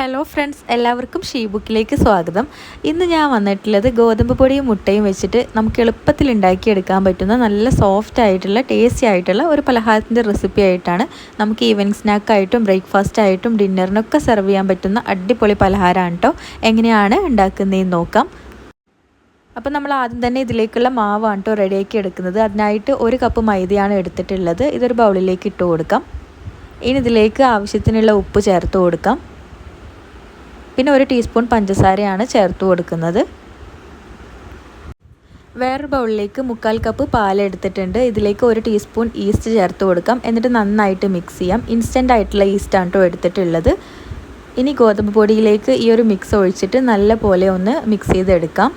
Hello friends എല്ലാവർക്കും she ബുക്കിലേക്ക് സ്വാഗതം. ഇന്ന് ഞാൻ വന്നിട്ടുള്ളത് ഗോതമ്പ് പൊടിയും മുട്ടയും വെച്ചിട്ട് നമുക്ക് എളുപ്പത്തിൽ ഉണ്ടാക്കിയെടുക്കാൻ പറ്റുന്ന നല്ല സോഫ്റ്റ് ആയിട്ടുള്ള ടേസ്റ്റി ആയിട്ടുള്ള ഒരു പലഹാരത്തിന്റെ റെസിപ്പി ആയിട്ടാണ് നമുക്ക് ഈവനിങ് സ്നാക്കായിട്ടും ബ്രേക്ക്ഫാസ്റ്റ് ആയിട്ടും ഡിന്നറിനൊക്കെ സെർവ് ചെയ്യാൻ പറ്റുന്ന അടിപൊളി പലഹാരമാണ് കേട്ടോ എങ്ങനെയാണ് ഉണ്ടാക്കുന്നതെന്ന് നോക്കാം. അപ്പോൾ നമ്മൾ ആദ്യം തന്നെ ഇതിലേക്കുള്ള മാവാണ് കേട്ടോ റെഡിയാക്കി എടുക്കുന്നത്. അതിനായിട്ട് ഒരു കപ്പ് മൈദയാണ് എടുത്തിട്ടുള്ളത്. ഇതൊരു ബൗളിലേക്ക് ഇട്ട് കൊടുക്കാം. ഇനി ഇതിലേക്ക് ആവശ്യത്തിനുള്ള ഉപ്പ് ചേർത്ത് കൊടുക്കാം. പിന്നെ ഒരു ടീസ്പൂൺ പഞ്ചസാരയാണ് ചേർത്ത് കൊടുക്കുന്നത്. വേറൊരു ബൗളിലേക്ക് മുക്കാൽ കപ്പ് പാൽ എടുത്തിട്ടുണ്ട്. ഇതിലേക്ക് ഒരു ടീസ്പൂൺ ഈസ്റ്റ് ചേർത്ത് കൊടുക്കാം. എന്നിട്ട് നന്നായിട്ട് മിക്സ് ചെയ്യാം. ഇൻസ്റ്റന്റ് ആയിട്ടുള്ള ഈസ്റ്റാണ് കേട്ടോ എടുത്തിട്ടുള്ളത്. ഇനി ഗോതമ്പ് പൊടിയിലേക്ക് ഈ ഒരു മിക്സ് ഒഴിച്ചിട്ട് നല്ല പോലെ ഒന്ന് മിക്സ് ചെയ്തെടുക്കാം.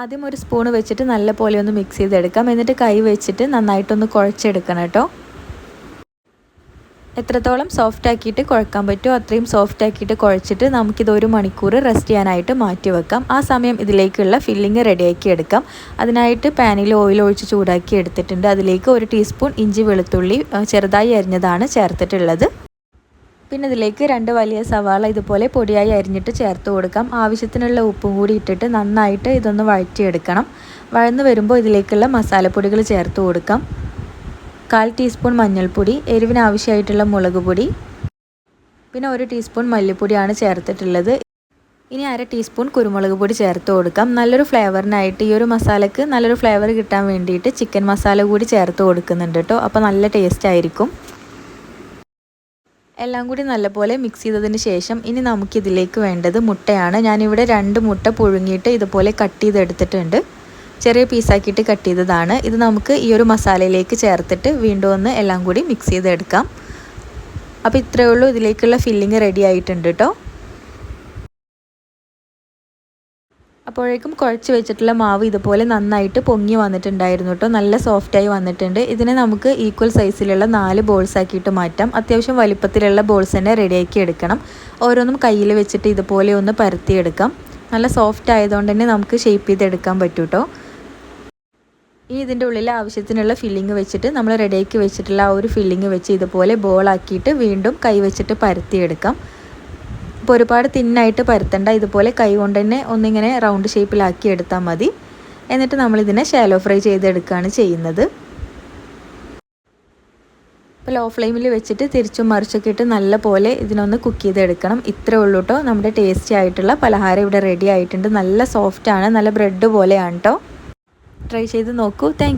ആദ്യം ഒരു സ്പൂൺ വെച്ചിട്ട് നല്ല പോലെ ഒന്ന് മിക്സ് ചെയ്തെടുക്കാം. എന്നിട്ട് കൈ വെച്ചിട്ട് നന്നായിട്ടൊന്ന് കുഴച്ചെടുക്കണം കേട്ടോ എത്രത്തോളം സോഫ്റ്റ് ആക്കിയിട്ട് കുഴക്കാൻ പറ്റുമോ അത്രയും സോഫ്റ്റ് ആക്കിയിട്ട് കുഴച്ചിട്ട് നമുക്കിത് ഒരു മണിക്കൂർ റെസ്റ്റ് ചെയ്യാനായിട്ട് മാറ്റി വെക്കാം. ആ സമയം ഇതിലേക്കുള്ള ഫില്ലിങ് റെഡിയാക്കി എടുക്കാം. അതിനായിട്ട് പാനിൽ ഓയിൽ ഒഴിച്ച് ചൂടാക്കി എടുത്തിട്ടുണ്ട്. അതിലേക്ക് ഒരു ടീസ്പൂൺ ഇഞ്ചി വെളുത്തുള്ളി ചെറുതായി അരിഞ്ഞതാണ് ചേർത്തിട്ടുള്ളത്. പിന്നെ ഇതിലേക്ക് രണ്ട് വലിയ സവാള ഇതുപോലെ പൊടിയായി അരിഞ്ഞിട്ട് ചേർത്ത് കൊടുക്കാം. ആവശ്യത്തിനുള്ള ഉപ്പും കൂടി ഇട്ടിട്ട് നന്നായിട്ട് ഇതൊന്ന് വഴറ്റിയെടുക്കണം. വഴന്ന് വരുമ്പോൾ ഇതിലേക്കുള്ള മസാലപ്പൊടികൾ ചേർത്ത് കൊടുക്കാം. കാൽ ടീസ്പൂൺ മഞ്ഞൾപ്പൊടി എരിവിനാവശ്യമായിട്ടുള്ള മുളക് പൊടി പിന്നെ ഒരു ടീസ്പൂൺ മല്ലിപ്പൊടിയാണ് ചേർത്തിട്ടുള്ളത്. ഇനി അര ടീസ്പൂൺ കുരുമുളക് പൊടി ചേർത്ത് കൊടുക്കാം. നല്ലൊരു ഫ്ലേവറിനായിട്ട് ഈ ഒരു മസാലക്ക് നല്ലൊരു ഫ്ലേവർ കിട്ടാൻ വേണ്ടിയിട്ട് ചിക്കൻ മസാല കൂടി ചേർത്ത് കൊടുക്കുന്നുണ്ട് കേട്ടോ. അപ്പോൾ നല്ല ടേസ്റ്റ് ആയിരിക്കും. എല്ലാം കൂടി നല്ലപോലെ മിക്സ് ചെയ്തതിന് ശേഷം ഇനി നമുക്കിതിലേക്ക് വേണ്ടത് മുട്ടയാണ്. ഞാനിവിടെ രണ്ട് മുട്ട പുഴുങ്ങിയിട്ട് ഇതുപോലെ കട്ട് ചെയ്തെടുത്തിട്ടുണ്ട്. ചെറിയ പീസാക്കിയിട്ട് കട്ട് ചെയ്തതാണ്. ഇത് നമുക്ക് ഈ ഒരു മസാലയിലേക്ക് ചേർത്തിട്ട് വീണ്ടും ഒന്ന് എല്ലാം കൂടി മിക്സ് ചെയ്തെടുക്കാം. അപ്പോൾ ഇത്രയേ ഉള്ളൂ. ഇതിലേക്കുള്ള ഫില്ലിങ് റെഡി ആയിട്ടുണ്ട് കേട്ടോ അപ്പോഴേക്കും കുഴച്ച് വെച്ചിട്ടുള്ള മാവ് ഇതുപോലെ നന്നായിട്ട് പൊങ്ങി വന്നിട്ടുണ്ടായിരുന്നു കേട്ടോ നല്ല സോഫ്റ്റായി വന്നിട്ടുണ്ട്. ഇതിനെ നമുക്ക് ഈക്വൽ സൈസിലുള്ള നാല് ബോൾസ് ആക്കിയിട്ട് മാറ്റാം. അത്യാവശ്യം വലിപ്പത്തിലുള്ള ബോൾസ് തന്നെ റെഡിയാക്കി എടുക്കണം. ഓരോന്നും കയ്യിൽ വെച്ചിട്ട് ഇതുപോലെ ഒന്ന് പരത്തിയെടുക്കാം നല്ല സോഫ്റ്റ് ആയതുകൊണ്ട് തന്നെ നമുക്ക് ഷേപ്പ് ചെയ്തെടുക്കാൻ പറ്റും കേട്ടോ ഇനി ഇതിന്റെ ഉള്ളിൽ ആവശ്യത്തിനുള്ള ഫില്ലിങ് വെച്ചിട്ട് നമ്മൾ റെഡിയാക്കി വെച്ചിട്ടുള്ള ആ ഒരു ഫില്ലിങ് വെച്ച് ഇതുപോലെ ബോളാക്കിയിട്ട് വീണ്ടും കൈ വെച്ചിട്ട് പരത്തിയെടുക്കാം. ഇപ്പോൾ ഒരുപാട് തിന്നായിട്ട് പരത്തണ്ട ഇതുപോലെ കൈ കൊണ്ട് തന്നെ ഒന്നിങ്ങനെ റൗണ്ട് ഷേപ്പിലാക്കി എടുത്താൽ മതി. എന്നിട്ട് നമ്മളിതിനെ ഷാലോ ഫ്രൈ ചെയ്തെടുക്കുകയാണ് ചെയ്യുന്നത്. ഇപ്പോൾ ലോ ഫ്ലെയിമിൽ വെച്ചിട്ട് തിരിച്ചും മറിച്ചൊക്കെ ഇട്ട് നല്ല പോലെ ഇതിനൊന്ന് കുക്ക് ചെയ്തെടുക്കണം. ഇത്രേ ഉള്ളൂ കേട്ടോ നമ്മുടെ ടേസ്റ്റി ആയിട്ടുള്ള പലഹാരം ഇവിടെ റെഡി ആയിട്ടുണ്ട്. നല്ല സോഫ്റ്റാണ് നല്ല ബ്രെഡ് പോലെയാണ് കേട്ടോ ട്രൈ ചെയ്ത് നോക്കൂ. താങ്ക്